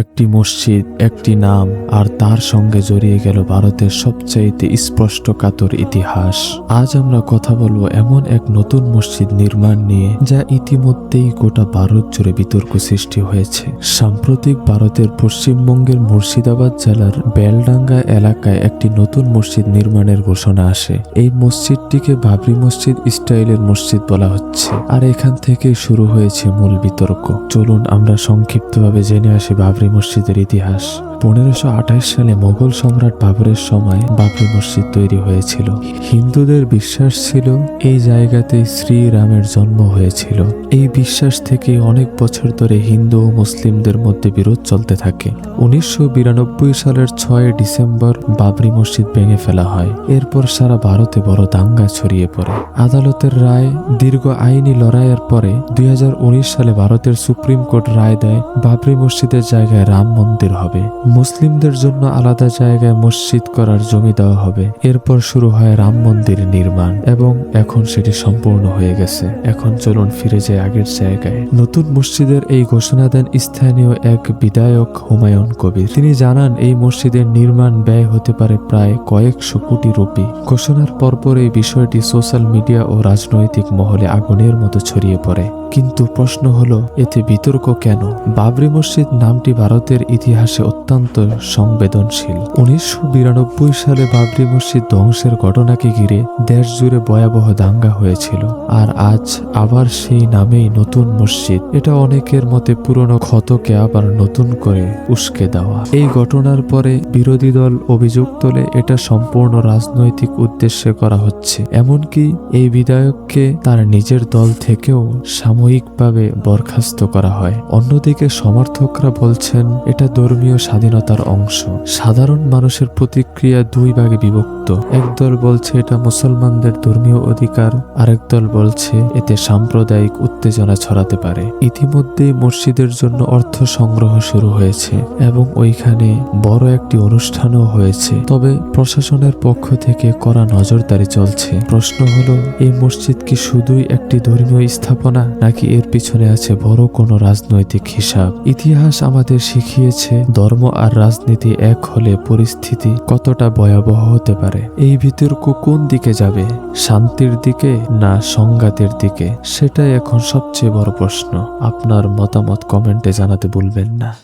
একটি মসজিদ, একটি নাম, আর তার সঙ্গে জড়িয়ে গেল ভারতের সবচাইতে স্পষ্ট কাতর ইতিহাস। আজ আমরা কথা বলব এমন এক নতুন মসজিদ নির্মাণ নিয়ে, যা ইতিমধ্যেই গোটা ভারত জুড়ে বিতর্ক সৃষ্টি হয়েছে। সাম্প্রতিক ভারতের পশ্চিমবঙ্গের মুর্শিদাবাদ জেলার বেলডাঙ্গা এলাকায় একটি নতুন মসজিদ নির্মাণের ঘোষণা আসে। এই মসজিদটিকে বাবরি মসজিদ স্টাইলের মসজিদ বলা হচ্ছে, আর এখান থেকেই শুরু হয়েছে মূল বিতর্ক। চলুন আমরা সংক্ষিপ্তভাবে জেনে আসি বাবরি মসজিদের ইতিহাস। পনেরোশো সালে মোগল সম্রাট বাবরের সময় বাবরি মসজিদ তৈরি হয়েছিল। হিন্দুদের বিশ্বাস ছিল এই জায়গাতেই শ্রীরামের জন্ম হয়েছিল। এই বিশ্বাস থেকে অনেক বছর ধরে হিন্দু ও মুসলিমদের মধ্যে বিরোধ চলতে থাকে। উনিশশো বিরানব্বই সালের ছয় ডিসেম্বর বাবরি মসজিদ ভেঙে ফেলা হয়। এরপর সারা ভারতে বড় দাঙ্গা ছড়িয়ে পড়ে। আদালতের রায় দীর্ঘ আইনি লড়াইয়ের পরে দুই হাজার উনিশ সালে ভারতের সুপ্রিম কোর্ট রায় দেয়, বাবরি মসজিদের জায়গায় রাম মন্দির হবে। মুসলিমদের জন্য আলাদা জায়গায় মসজিদ করার জমি দেওয়া হবে। এরপর শুরু হয় রাম মন্দির নির্মাণ এবং এখন সেটি সম্পূর্ণ হয়ে গেছে। এখন চলুন ফিরে যায় আগের জায়গায়। নতুন মসজিদের এই ঘোষণা দেন স্থানীয় এক বিধায়ক হুমায়ুন কবির। তিনি জানান, এই মসজিদের নির্মাণ ব্যয় হতে পারে প্রায় কয়েকশো কোটি রুপি। ঘোষণার পরপর এই বিষয়টি সোশ্যাল মিডিয়া ও রাজনৈতিক মহলে আগুনের মতো ছড়িয়ে পড়ে। কিন্তু প্রশ্ন হলো, এতে বিতর্ক কেন? বাবরি মসজিদ নামটি ভারতের ইতিহাসে অত্যন্ত সংবেদনশীল। উনিশশো বিরানব্বই সালে বাবরি মসজিদ ধ্বংসের ঘটনাকে ঘিরে দেশ জুড়ে ভয়াবহ দাঙ্গা হয়েছিল। আর আজ আবার সেই নামেই নতুন মসজিদ। এটা অনেকের মতে পুরনো ক্ষতকে আবার নতুন করে উস্কে দেওয়া। এই ঘটনার পরে বিরোধী দল অভিযোগ তোলে এটা সম্পূর্ণ রাজনৈতিক উদ্দেশ্যে করা হচ্ছে। এমনকি এই বিধায়ককে তার নিজের দল থেকেও সাময়িকভাবে বরখাস্ত করা হয়। অন্যদিকে সমর্থকরা বলছেন, এটা ধর্মীয় স্বাধীনতার অংশ। সাধারণ মানুষের প্রতিক্রিয়া দুই ভাগে বিভক্ত। একদল বলছে এটা মুসলমানদের ধর্মীয় অধিকার, আরেক দল বলছে এতে সাম্প্রদায়িক উত্তেজনা ছড়াতে পারে। ইতিমধ্যেই মসজিদের জন্য অর্থ সংগ্রহ শুরু হয়েছে এবং ওইখানে বড় একটি অনুষ্ঠানও হয়েছে। তবে প্রশাসনের পক্ষ থেকে করা নজরদারি চলছে। প্রশ্ন হলো, এই মসজিদ কি শুধুই একটি ধর্মীয় স্থাপনা, নাকি এর পিছনে আছে বড় কোনো রাজনৈতিক হিসাব? ইতিহাস আমাদের শিখিয়েছে, ধর্ম আর রাজনীতি এক হলে পরিস্থিতি কতটা ভয়াবহ হতে পারে? এই বিতর্ক কোন দিকে যাবে? শান্তির দিকে না সংঘাতের দিকে? সেটাই এখন সবচেয়ে বড় প্রশ্ন। আপনার মতামত কমেন্টে জানাতে ভুলবেন না।